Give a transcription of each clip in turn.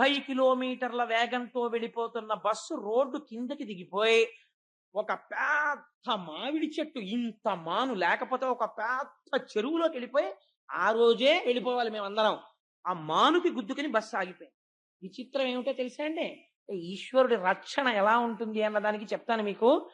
డెబ్బై కిలోమీటర్ల వేగంతో వెళ్ళిపోతున్న బస్సు రోడ్డు కిందకి దిగిపోయి ఒక పెద్ద మామిడి చెట్టు ఇంత మాను లేకపోతే ఒక పెద్ద చెరువులోకి వెళ్ళిపోయి ఆ రోజే వెళ్ళిపోవాలి మేమందరం. ఆ మానుకి గుద్దుకుని బస్సు ఆగిపోయింది. విచిత్రం ఏమిటో తెలుసా అండి? ఈశ్వరుడి రక్షణ ఎలా ఉంటుంది అన్న దానికి చెప్తాను మీకు.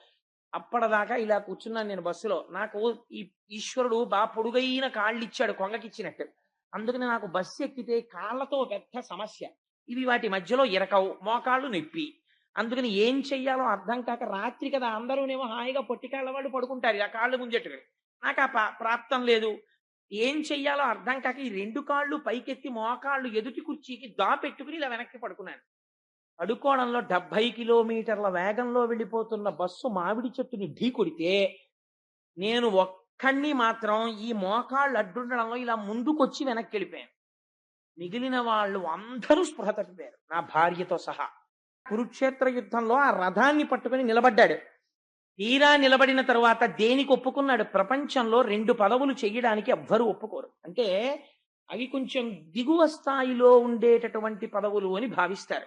అప్పటిదాకా ఇలా కూర్చున్నాను నేను బస్సులో. నాకు ఈ ఈశ్వరుడు బాగా పొడుగైన కాళ్ళు ఇచ్చాడు కొంగకిచ్చినట్టు. అందుకని నాకు బస్సు ఎక్కితే కాళ్ళతో పెద్ద సమస్య. ఇవి వాటి మధ్యలో ఇరకవు మోకాళ్ళు నొప్పి. అందుకని ఏం చెయ్యాలో అర్థం కాక రాత్రి కదా అందరూనేమో హాయిగా పొట్టికాళ్ళ వాళ్ళు పడుకుంటారు ఆ కాళ్ళు ముంజట్టుగా నాకు ఆ పా- ప్రాప్తం లేదు. ఏం చెయ్యాలో అర్థం కాక ఈ రెండు కాళ్ళు పైకెత్తి మోకాళ్ళు ఎదుటి కుర్చీకి దా పెట్టుకుని ఇలా వెనక్కి పడుకున్నాను. పడుకోవడంలో డెబ్బై కిలోమీటర్ల వేగంలో వెళ్ళిపోతున్న బస్సు మామిడి చెట్టుని ఢీ కొడితే నేను ఒక్కడిని మాత్రం ఈ మోకాళ్ళు అడ్డుండడంలో ఇలా ముందుకొచ్చి వెనక్కి వెళ్ళిపోయాను. మిగిలిన వాళ్ళు అందరూ స్పృహ తప్పిపోయారు. నా భార్యతో సహా. కురుక్షేత్ర యుద్ధంలో ఆ రథాన్ని పట్టుకుని నిలబడ్డాడు. తీరా నిలబడిన తర్వాత దేనికి ఒప్పుకున్నాడు? ప్రపంచంలో రెండు పదవులు చేయడానికి ఎవ్వరూ ఒప్పుకోరు. అంటే అవి కొంచెం దిగువ స్థాయిలో ఉండేటటువంటి పదవులు అని భావిస్తారు.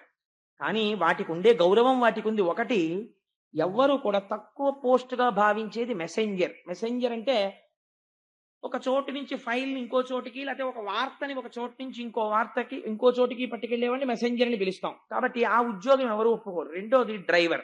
కానీ వాటికి ఉండే గౌరవం వాటికి ఉంది. ఒకటి ఎవ్వరు కూడా తక్కువ పోస్ట్గా భావించేది మెసెంజర్. మెసెంజర్ అంటే ఒక చోటు నుంచి ఫైల్ ఇంకో చోటికి లేకపోతే ఒక వార్తని ఒక చోటు నుంచి ఇంకో వార్తకి ఇంకో చోటికి పట్టుకెళ్ళేవాడిని మెసెంజర్ని పిలుస్తాం. కాబట్టి ఆ ఉద్యోగం ఎవరు ఒప్పుకోరు. రెండోది డ్రైవర్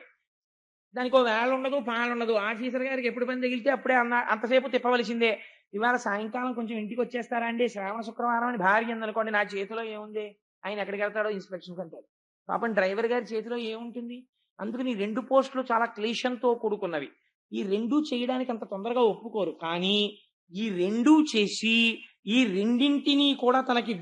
దానికి ఒక వేళ ఉండదు పాలు ఉండదు. ఆఫీసర్ గారికి ఎప్పుడు పని తగిలితే అప్పుడే అన్న అంతసేపు తిప్పవలసిందే. ఇవాళ సాయంకాలం కొంచెం ఇంటికి వచ్చేస్తారా అండి? శ్రావణ శుక్రవారం అని భార్య అనుకోండి నా చేతిలో ఏముంది? ఆయన ఎక్కడికి వెళ్తాడో ఇన్స్పెక్షన్ అంటాడు. పాపం డ్రైవర్ గారి చేతిలో ఏముంటుంది? అందుకని రెండు పోస్టులు చాలా క్లేశంతో కూడుకున్నవి. ఈ రెండూ చేయడానికి అంత తొందరగా ఒప్పుకోరు. కానీ ఈ రెండూ చేసి ఈ రెండింటినీ కూడా తనకి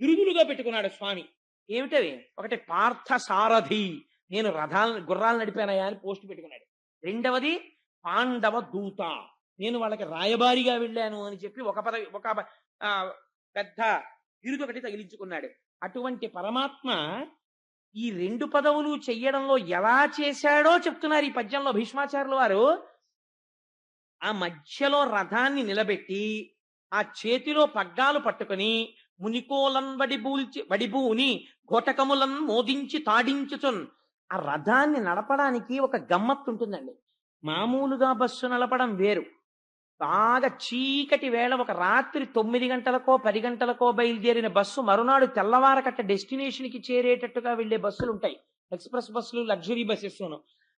విరుగులుగా పెట్టుకున్నాడు స్వామి. ఏమిటవి? ఒకటి పార్థ సారథి నేను రథాలను గుర్రాలు నడిపానయా అని పోస్ట్ పెట్టుకున్నాడు. రెండవది పాండవ దూత. నేను వాళ్ళకి రాయబారిగా వెళ్ళాను అని చెప్పి ఒక పద ఒక పెద్ద బిరుదు ఒకటి తగిలించుకున్నాడు. అటువంటి పరమాత్మ ఈ రెండు పదవులు చెయ్యడంలో ఎలా చేశాడో చెప్తున్నారు ఈ పద్యంలో భీష్మాచార్యుల వారు. ఆ మధ్యలో రథాన్ని నిలబెట్టి ఆ చేతిలో పగ్గాలు పట్టుకుని మునికోలం వడిబూల్చి వడిబూని ఘోటకములన్ మోదించి తాడించుచున్. ఆ రథాన్ని నడపడానికి ఒక గమ్మత్తు ఉంటుందండి. మామూలుగా బస్సు నడపడం వేరు. బాగా చీకటి వేళ ఒక రాత్రి తొమ్మిది గంటలకో పది గంటలకో బయలుదేరిన బస్సు మరునాడు తెల్లవారకట్ట డెస్టినేషన్కి చేరేటట్టుగా వెళ్ళే బస్సులు ఉంటాయి ఎక్స్ప్రెస్ బస్సులు లగ్జరీ బస్సెస్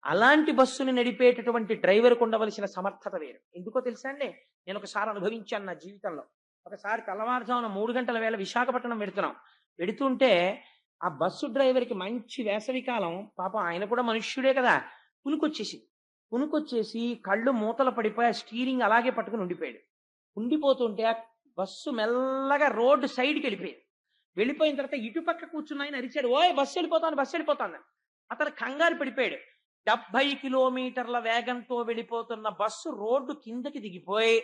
అలాంటి బస్సుని నడిపేటటువంటి డ్రైవర్కు ఉండవలసిన సమర్థత వేరు. ఎందుకో తెలుసా అండి? నేను ఒకసారి అనుభవించాను నా జీవితంలో. ఒకసారి తెల్లవారుజామున మూడు గంటల వేళ విశాఖపట్నం పెడుతున్నాం పెడుతుంటే ఆ బస్సు డ్రైవర్కి మంచి వేసవికాలం పాపం ఆయన కూడా మనుష్యుడే కదా. పునుకొచ్చేసి పునుకొచ్చేసి కళ్ళు మూతలు పడిపోయి ఆ స్టీరింగ్ అలాగే పట్టుకుని ఉండిపోయాడు. ఉండిపోతుంటే ఆ బస్సు మెల్లగా రోడ్డు సైడ్కి వెళ్ళిపోయాడు వెళ్ళిపోయిన తర్వాత ఇటుపక్క కూర్చున్నాయని అరిచాడు. ఓయ్ బస్సు వెళ్ళిపోతాను బస్సు వెళ్ళిపోతాను అతను కంగారు పడిపోయాడు. డెబ్బై కిలోమీటర్ల వేగంతో వెళ్ళిపోతున్న బస్సు రోడ్డు కిందకి దిగిపోయి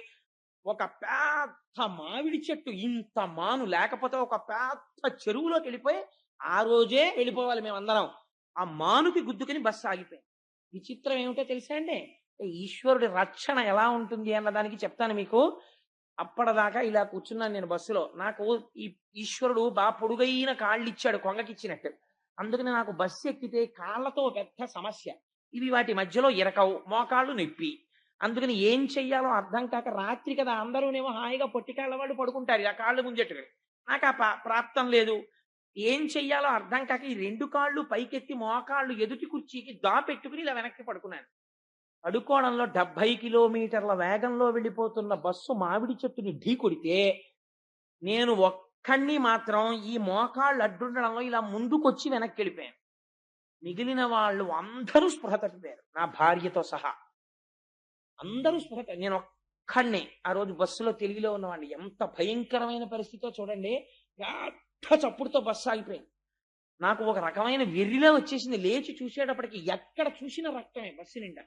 ఒక పెద్ద మామిడి చెట్టు ఇంత మాను లేకపోతే ఒక పెద్ద చెరువులోకి వెళ్ళిపోయి ఆ రోజే వెళ్ళిపోవాలి మేమందరం. ఆ మానుకి గుద్దుకుని బస్సు ఆగిపోయింది. విచిత్రం ఏమిటో తెలుసా అండి? ఈశ్వరుడి రక్షణ ఎలా ఉంటుంది అన్న దానికి చెప్తాను మీకు. అప్పటిదాకా ఇలా కూర్చున్నాను నేను బస్సులో. నాకు ఈ ఈశ్వరుడు బాగా పొడుగైన కాళ్ళు ఇచ్చాడు కొంగకిచ్చినట్టు. అందుకని నాకు బస్సు ఎక్కితే కాళ్ళతో పెద్ద సమస్య. ఇవి వాటి మధ్యలో ఇరకవు మోకాళ్ళు నొప్పి. అందుకని ఏం చెయ్యాలో అర్థం కాక రాత్రి కదా అందరూనేమో హాయిగా పొట్టికాళ్ళ వాళ్ళు పడుకుంటారు ఆ కాళ్ళు ముంజట్టుగా నాకు ఆ పా- ప్రాప్తం లేదు. ఏం చెయ్యాలో అర్థం కాక ఈ రెండు కాళ్ళు పైకెత్తి మోకాళ్ళు ఎదుటి కుర్చీకి దా పెట్టుకుని ఇలా వెనక్కి పడుకున్నాను. పడుకోవడంలో డెబ్బై కిలోమీటర్ల వేగంలో వెళ్ళిపోతున్న బస్సు మామిడి చెట్టుని ఢీ కొడితే నేను ఒక్కడిని మాత్రం ఈ మోకాళ్ళు అడ్డుండడంలో ఇలా ముందుకొచ్చి వెనక్కి వెళ్ళిపోయాను. మిగిలిన వాళ్ళు అందరూ స్పృహ తప్పిపోయారు. నా భార్యతో సహా. అందరూ స్పృహ నేను ఒక్కడనే. ఆ రోజు బస్సులో తెలుగులో ఉన్నవాడిని. ఎంత భయంకరమైన పరిస్థితితో చూడండి. పెద్ద చప్పుడుతో బస్సు ఆగిపోయింది. నాకు ఒక రకమైన వెర్రిలా వచ్చేసింది. లేచి చూసేటప్పటికి ఎక్కడ చూసిన రక్తమే బస్సు నిండా.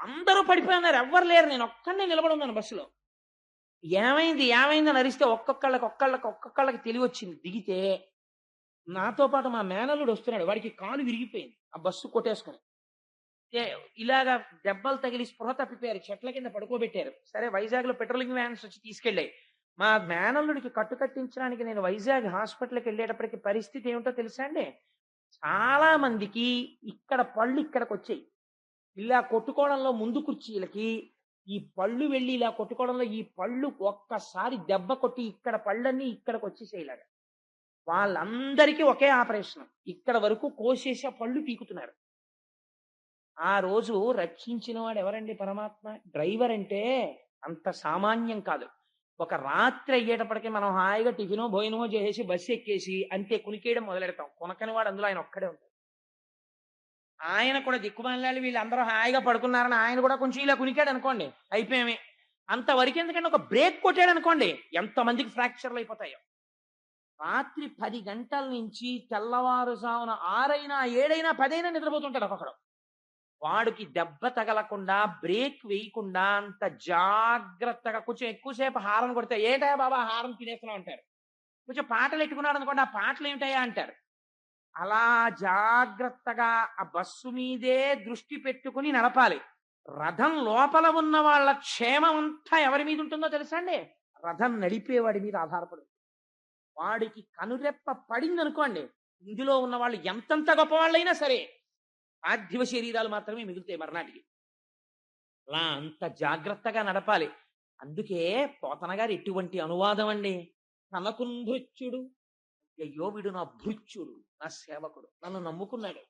అందరూ పడిపోయినారు. ఎవ్వరు లేరు. నేను ఒక్కడనే నిలబడి ఉన్నాను బస్సులో. ఏమైంది? ఏమైంది? అని అరిస్తే ఒక్కొక్కళ్ళకి ఒక్కళ్ళకి ఒక్కొక్కళ్ళకి తెలివి వచ్చింది దిగితే నాతో పాటు మా మేనల్లుడు వస్తున్నాడు. వాడికి కాలు విరిగిపోయింది. ఆ బస్సు కొట్టేసుకుని. ఇలాగా దెబ్బలు తగిలి స్పృహ తప్పిపోయారు. చెట్ల కింద పడుకోబెట్టారు. సరే వైజాగ్లో పెట్రోలింగ్ వ్యాన్స్ వచ్చి తీసుకెళ్ళాయి. మా మేనల్లుడికి కట్టు కట్టించడానికి నేను వైజాగ్ హాస్పిటల్కి వెళ్ళేటప్పటికి పరిస్థితి ఏమిటో తెలుసా అండి? చాలా మందికి ఇక్కడ పళ్ళు ఇక్కడికి వచ్చాయి ఇలా కొట్టుకోవడంలో ముందు కుర్చీలకి ఈ పళ్ళు వెళ్ళి ఇలా కొట్టుకోవడంలో ఈ పళ్ళు ఒక్కసారి దెబ్బ కొట్టి ఇక్కడ పళ్ళన్నీ ఇక్కడికి వచ్చేసేలాగా వాళ్ళందరికీ ఒకే ఆపరేషన్. ఇక్కడ వరకు కోసేసి ఆ పళ్ళు పీకుతున్నారు. ఆ రోజు రక్షించిన వాడు ఎవరండి పరమాత్మ? డ్రైవర్ అంటే అంత సామాన్యం కాదు. ఒక రాత్రి అయ్యేటప్పటికీ మనం హాయిగా టిఫినో భోజనమో చేసేసి బస్సు ఎక్కేసి అంతే కునికేయడం మొదలెడతాం. కొనకని వాడు అందులో ఆయన ఒక్కడే ఉంటాడు. ఆయన కూడా దిక్కుమాలి వీళ్ళందరూ హాయిగా పడుకున్నారని ఆయన కూడా కొంచెం ఇలా కునికాడు అనుకోండి. అయిపోయామే. అంతవరకు ఎందుకంటే ఒక బ్రేక్ కొట్టాడు అనుకోండి ఎంతమందికి ఫ్రాక్చర్లు అయిపోతాయో. రాత్రి పది గంటల నుంచి తెల్లవారుజామున ఆరైనా ఏడైనా పదైనా నిద్రపోతుంటాడు ఒక్కొక్కడు వాడికి దెబ్బ తగలకుండా బ్రేక్ వేయకుండా అంత జాగ్రత్తగా కొంచెం ఎక్కువసేపు హారం కొడితే ఏటా బాబా హారం తినేస్తున్నావు అంటారు. కొంచెం పాటలు ఎట్టుకున్నాడు అనుకోండి ఆ పాటలు ఏమిటయా అంటారు. అలా జాగ్రత్తగా ఆ బస్సు మీదే దృష్టి పెట్టుకుని నడపాలి. రథం లోపల ఉన్న వాళ్ళ క్షేమం అంతా ఎవరి మీద ఉంటుందో తెలుసా అండి? రథం నడిపేవాడి మీద ఆధారపడి వాడికి కనురెప్ప పడింది అనుకోండి ఇందులో ఉన్న వాళ్ళు ఎంతంత గొప్పవాళ్ళైనా సరే పార్థివ శరీరాలు మాత్రమే మిగులుతాయి మర్నాటికి. అలా అంత జాగ్రత్తగా నడపాలి. అందుకే పోతన గారు ఎటువంటి అనువాదం అండి? తనకు నృత్యుడు అయ్యో వీడు నా భృత్యుడు నా సేవకుడు నన్ను నమ్ముకున్నాడు.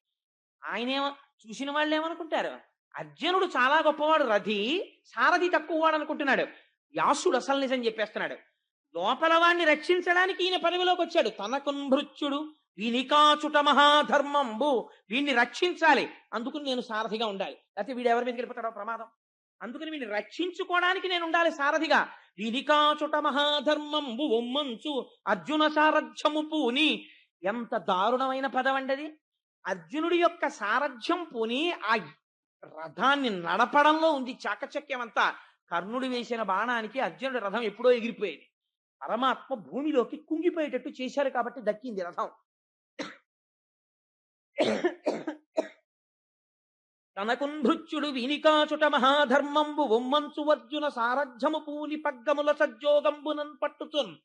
ఆయనేమో చూసిన వాళ్ళు ఏమనుకుంటారు అర్జునుడు చాలా గొప్పవాడు రథి సారథి తక్కువ వాడు అనుకుంటున్నాడు వ్యాసుడు అసలు నిజం చెప్పేస్తున్నాడు. లోపల వాణ్ణి రక్షించడానికి ఈయన పదవిలోకి వచ్చాడు. తనకు భృత్యుడు వినికాచుట మహాధర్మంబు వీడిని రక్షించాలి. అందుకుని నేను సారథిగా ఉండాలి. లేకపోతే వీడు ఎవరి మీదకి వెళ్ళిపోతాడో ప్రమాదం. అందుకని వీడిని రక్షించుకోవడానికి నేను ఉండాలి సారథిగా. వినికాచుట మహాధర్మంబు ఒమ్మంచు అర్జున సారథ్యము పూని. ఎంత దారుణమైన పదం అర్జునుడి యొక్క సారథ్యం పూని ఆ రథాన్ని నడపడంలో ఉంది చాకచక్యం అంతా కర్ణుడు వేసిన బాణానికి అర్జునుడి రథం ఎప్పుడో ఎగిరిపోయేది. పరమాత్మ భూమిలోకి కుంగిపోయేటట్టు చేశారు కాబట్టి దక్కింది రథం. కనకుంభృత్యుడు వినికాచుట మహాధర్మంబు ఒమ్మంచు అర్జున సారథ్యము పూని పగ్గముల సజ్జోగంబునన్ పట్టుతున్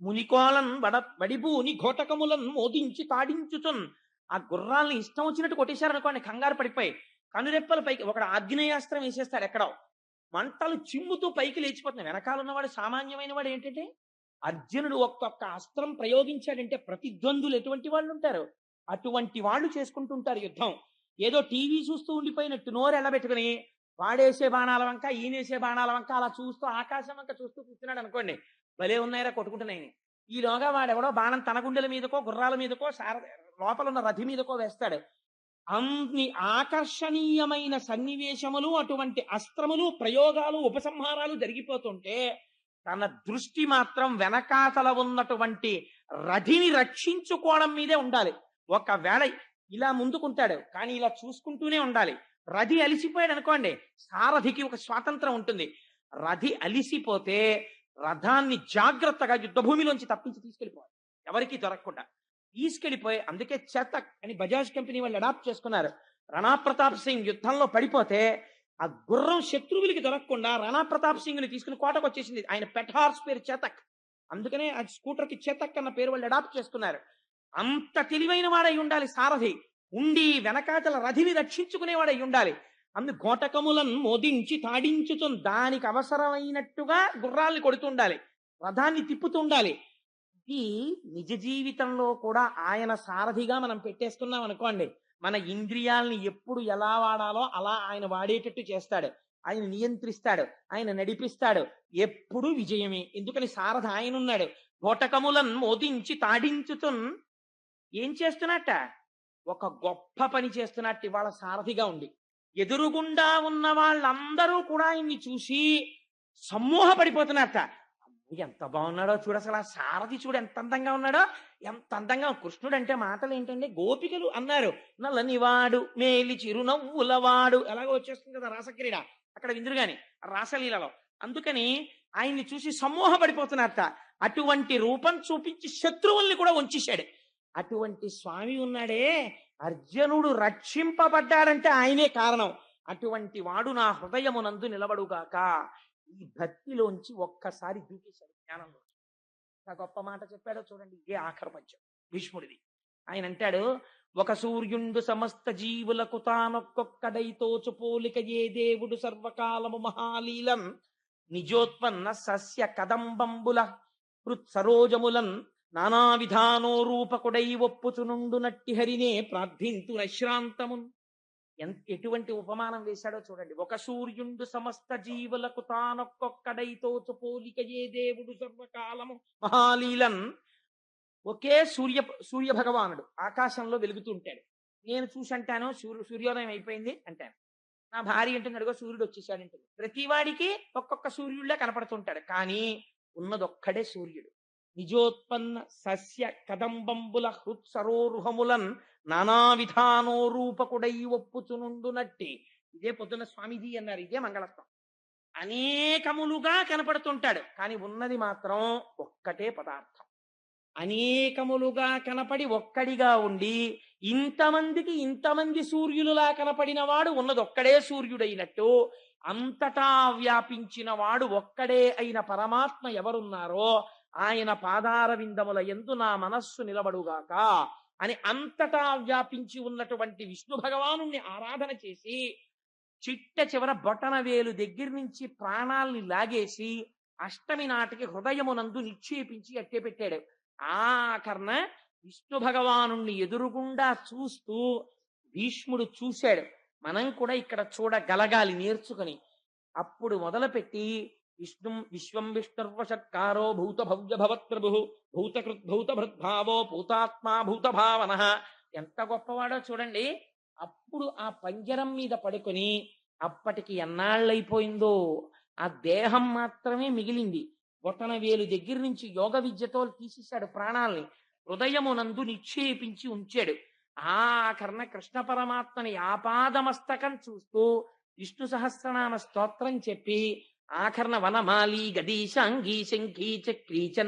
మునికోలన్ వడ వడిబూని ఘోటకములన్ మోదించి తాడించుచున్. ఆ గుర్రాల్ని ఇష్టం వచ్చినట్టు కొట్టేశారనుకోండి కంగారు పడిపోయి. కనురెప్పల పైకి ఒక ఆగ్నేయాస్త్రం వేసేస్తాడు ఎక్కడో. మంటలు చిమ్ముతూ పైకి లేచిపోతున్నాయి. వెనకాల ఉన్నవాడు సామాన్యమైన వాడు ఏంటంటే అర్జునుడు ఒక్కొక్క అస్త్రం ప్రయోగించాడంటే ప్రతిద్వందులు ఎటువంటి వాళ్ళు ఉంటారు? అటువంటి వాళ్ళు చేసుకుంటుంటారు యుద్ధం. ఏదో టీవీ చూస్తూ ఉండిపోయినట్టు నోరు ఎల్లబెట్టుకుని వాడేసే బాణాల వంక ఈయనేసే బాణాల వంక అలా చూస్తూ ఆకాశం వంక చూస్తూ కూర్చున్నాడు అనుకోండి. భలే ఉన్నాయరా కొట్టుకుంటున్నాయని. ఈలోగా వాడెవడో బాణం తన గుండెల మీదకో గుర్రాల మీదకో సార లోపల ఉన్న రథి మీదకో వేస్తాడు. అన్ని ఆకర్షణీయమైన సన్నివేశములు అటువంటి అస్త్రములు ప్రయోగాలు ఉపసంహారాలు జరిగిపోతుంటే తన దృష్టి మాత్రం వెనకాతల ఉన్నటువంటి రథిని రక్షించుకోవడం మీదే ఉండాలి. ఒకవేళ ఇలా ముందుకుంటాడు కానీ ఇలా చూసుకుంటూనే ఉండాలి. రథి అలిసిపోయాడు అనుకోండి సారథికి ఒక స్వాతంత్రం ఉంటుంది. రథి అలిసిపోతే రథాన్ని జాగ్రత్తగా యుద్ధభూమిలోంచి తప్పించి తీసుకెళ్ళిపోవాలి. ఎవరికీ దొరకకుండా. తీసుకెళ్ళిపోయి అందుకే చేతక్ అని బజాజ్ కంపెనీ వాళ్ళు అడాప్ట్ చేసుకున్నారు. రాణా ప్రతాప్ సింగ్ యుద్ధంలో పడిపోతే ఆ గుర్రం శత్రువులకి దొరకకుండా రాణా ప్రతాప్ సింగ్ని తీసుకుని కోటకు వచ్చేసింది. ఆయన పెట్ హార్స్ పేరు చేతక్. అందుకనే ఆ స్కూటర్కి చేతక్ అన్న పేరు వాళ్ళు అడాప్ట్ చేసుకున్నారు. అంత తెలివైన వాడై ఉండాలి సారథి. ఉండి వెనకాతల రథిని రక్షించుకునేవాడై ఉండాలి. అందు గోటకములను మోదించి తాడించుతున్ దానికి అవసరమైనట్టుగా గుర్రాల్ని కొడుతుండాలి రథాన్ని తిప్పుతుండాలి ఈ నిజ జీవితంలో కూడా ఆయన సారథిగా మనం పెట్టేసుకున్నాం అనుకోండి మన ఇంద్రియాల్ని ఎప్పుడు ఎలా వాడాలో అలా ఆయన వాడేటట్టు చేస్తాడు. ఆయన నియంత్రిస్తాడు ఆయన నడిపిస్తాడు. ఎప్పుడు విజయమే. ఎందుకని సారథ ఆయన ఉన్నాడు బోటకములను మోదించి తాడించుతున్ ఏం చేస్తున్నట్ట? ఒక గొప్ప పని చేస్తున్నట్టు ఇవాళ సారథిగా ఉంది ఎదురుగుండా ఉన్న వాళ్ళందరూ కూడా ఆయన్ని చూసి సమ్మోహపడిపోతున్నట్ట. ఎంత బాగున్నాడో చూడు అసలు ఆ సారథి చూడు ఎంత అందంగా ఉన్నాడో ఎంత అందంగా కృష్ణుడు అంటే మాటలు ఏంటంటే గోపికలు అన్నారు. నల్లనివాడు మేలి చిరునవ్వులవాడు. ఎలాగో వచ్చేస్తుంది కదా రాసక్రీడ. అక్కడ విందురు గాని రాసలీలలో. అందుకని ఆయన్ని చూసి సమ్మోహపడిపోతున్నట్ట అటువంటి రూపం చూపించి శత్రువుల్ని కూడా ఉంచేశాడు అటువంటి స్వామి ఉన్నాడే. అర్జునుడు రక్షింపబడ్డాడంటే ఆయనే కారణం. అటువంటి వాడు నా హృదయమునందు నిలబడుగాక. ఈ భక్తిలోంచి ఒక్కసారి దూకేశాడు జ్ఞానంలో ఎంత గొప్ప మాట చెప్పాడో చూడండి ఇదే ఆఖరి పద్యం భీష్ముడిది. ఆయన అంటాడు ఒక సూర్యుండు సమస్త జీవులకు తానొక్కొక్కడైతోచు పోలిక ఏ దేవుడు సర్వకాలము మహాలీలం? నిజోత్పన్న సస్య కదంబంబుల సరోజములన్ నానా విధానో రూపకుడై ఒప్పుచునుండు నట్టి హరినే ప్రార్థింతు నశ్రాంతమున్ ఎంత ఎటువంటి ఉపమానం వేశాడో చూడండి. ఒక సూర్యుండు సమస్త జీవులకు తానొక్కొక్కడైతోచు పోలిక ఏ దేవుడు సర్వకాలము మహాలీలన్ ఒకే సూర్య సూర్య భగవానుడు ఆకాశంలో వెలుగుతూ ఉంటాడు. నేను చూసి అంటాను సూర్య సూర్యోదయం అయిపోయింది అంటాను. నా భార్య అంటుంది అడుగో సూర్యుడు వచ్చేసాడు అంటుంది ప్రతివాడికి ఒక్కొక్క సూర్యుడిలా కనపడుతుంటాడు. కానీ ఉన్నదొక్కడే సూర్యుడు. నిజోత్పన్న సస్య కదంబంబుల హృత్సరోరుహములన్ నానా విధానో రూపకుడై ఒప్పుచునుండునట్టి ఇదే పొద్దున స్వామీజీ అన్నారు. ఇదే మంగళత్వం అనేకములుగా కనపడుతుంటాడు. కానీ ఉన్నది మాత్రం ఒక్కటే పదార్థం. అనేకములుగా కనపడి ఒక్కడిగా ఉండి ఇంతమందికి ఇంతమంది సూర్యులులా కనపడినవాడు ఉన్నది ఒక్కడే సూర్యుడైనట్టు అంతటా వ్యాపించిన వాడు ఒక్కడే అయిన పరమాత్మ ఎవరున్నారో ఆయన పాదార విందముల ఎందు నా మనస్సు నిలబడుగాక అని అంతటా వ్యాపించి ఉన్నటువంటి విష్ణు భగవాను ఆరాధన చేసి చిట్ట చివర బొటన వేలు దగ్గర నుంచి ప్రాణాల్ని లాగేసి అష్టమి నాటికి హృదయమునందు నిక్షేపించి అట్టే పెట్టాడు. ఆఖరణ విష్ణు భగవాను ఎదురుగుండా చూస్తూ భీష్ముడు చూశాడు. మనం కూడా ఇక్కడ చూడగలగాలి నేర్చుకుని. అప్పుడు మొదలుపెట్టి విష్ణు విశ్వం విష్ణుర్వషత్కారో భూత భవ్య భవత్ భూతకృత్ భూతభృద్భావో భూతాత్మా భూత భావన ఎంత గొప్పవాడో చూడండి. అప్పుడు ఆ పంజరం మీద పడుకొని అప్పటికి ఎన్నాళ్ళైపోయిందో ఆ దేహం మాత్రమే మిగిలింది. బొటన వేలు దగ్గర నుంచి యోగ విద్యతో తీసేశాడు ప్రాణాల్ని. హృదయమునందు నిక్షేపించి ఉంచాడు. ఆఖరణ కృష్ణ పరమాత్మని ఆపాదమస్తకం చూస్తూ విష్ణు సహస్రనామ స్తోత్రం చెప్పి ఆఖరణ వనమాలి గదీశాంగీ శంఖీ చక్రీ చ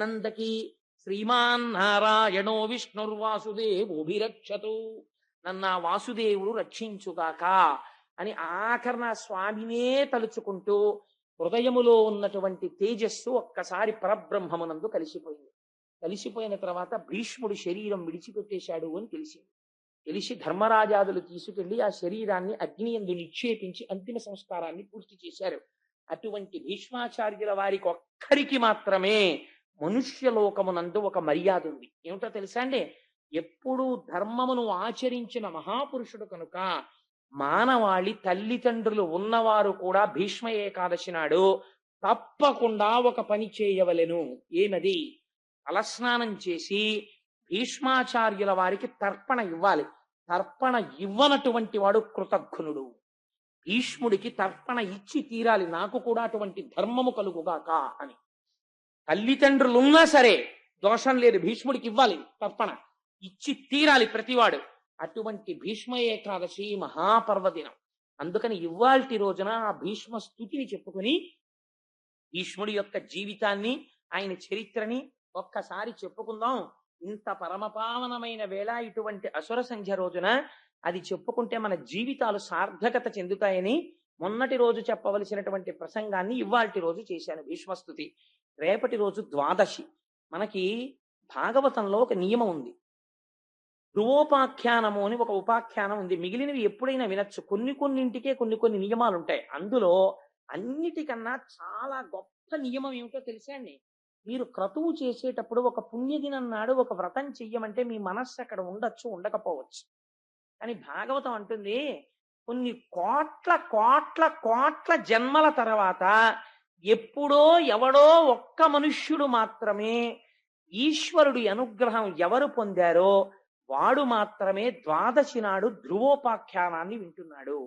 శ్రీమాన్ నారాయణో విష్ణుర్వాసుదేవోభిరక్షతు. నన్న వాసుదేవుడు రక్షించుగాక అని ఆఖరణ స్వామినే తలుచుకుంటూ హృదయములో ఉన్నటువంటి తేజస్సు ఒక్కసారి పరబ్రహ్మమునందు కలిసిపోయింది. కలిసిపోయిన తర్వాత భీష్ముడు శరీరం విడిచిపెట్టేశాడు అని తెలిసింది. తెలిసి ధర్మరాజాదులు తీసుకెళ్ళి ఆ శరీరాన్ని అగ్ని ఎందు నిక్షేపించి అంతిమ సంస్కారాన్ని పూర్తి చేశారు. అటువంటి భీష్మాచార్యుల వారికి ఒక్కరికి మాత్రమే మనుష్యలోకమునందు ఒక మర్యాద ఉంది ఏమిటో తెలుసా అండి? ఎప్పుడూ ధర్మమును ఆచరించిన మహాపురుషుడు కనుక మానవాళి తల్లిదండ్రులు ఉన్నవారు కూడా భీష్మ ఏకాదశి నాడు తప్పకుండా ఒక పని చేయవలెను. ఏమది? తలస్నానం చేసి భీష్మాచార్యుల వారికి తర్పణ ఇవ్వాలి. తర్పణ ఇవ్వనటువంటి వాడు కృతజ్ఞుడు భీష్ముడికి తర్పణ ఇచ్చి తీరాలి. నాకు కూడా అటువంటి ధర్మము కలుగుగాక అని. తల్లిదండ్రులున్నా సరే దోషం లేదు. భీష్ముడికి ఇవ్వాలి తర్పణ. ఇచ్చి తీరాలి ప్రతివాడు. అటువంటి భీష్మ ఏకాదశి మహాపర్వదినం. అందుకని ఇవాల్టి రోజున ఆ భీష్మ స్థుతిని చెప్పుకుని భీష్ముడి యొక్క జీవితాన్ని ఆయన చరిత్రని ఒక్కసారి చెప్పుకుందాం. ఇంత పరమపావనమైన వేళ ఇటువంటి అసుర సంధ్య రోజున అది చెప్పుకుంటే మన జీవితాలు సార్థకత చెందుతాయని మొన్నటి రోజు చెప్పవలసినటువంటి ప్రసంగాన్ని ఇవాల్టి రోజు చేశాను. భీష్మస్తుతి. రేపటి రోజు ద్వాదశి. మనకి భాగవతంలో ఒక నియమం ఉంది. ధ్రువోపాఖ్యానము అని ఒక ఉపాఖ్యానం ఉంది. మిగిలినవి ఎప్పుడైనా వినొచ్చు. కొన్ని కొన్నింటికే కొన్ని కొన్ని నియమాలు ఉంటాయి అందులో అన్నిటికన్నా చాలా గొప్ప నియమం ఏమిటో తెలుసా అండి? మీరు క్రతువు చేసేటప్పుడు ఒక పుణ్యదినం నాడు ఒక వ్రతం చెయ్యమంటే మీ మనస్సు అక్కడ ఉండొచ్చు ఉండకపోవచ్చు. కానీ భాగవతం అంటుంది. కొన్ని కోట్ల కోట్ల కోట్ల జన్మల తర్వాత ఎప్పుడో ఎవడో ఒక్క మనుష్యుడు మాత్రమే ఈశ్వరుడి అనుగ్రహం ఎవరు పొందారో వాడు మాత్రమే ద్వాదశి నాడు ధ్రువోపాఖ్యానాన్ని వింటున్నాడు.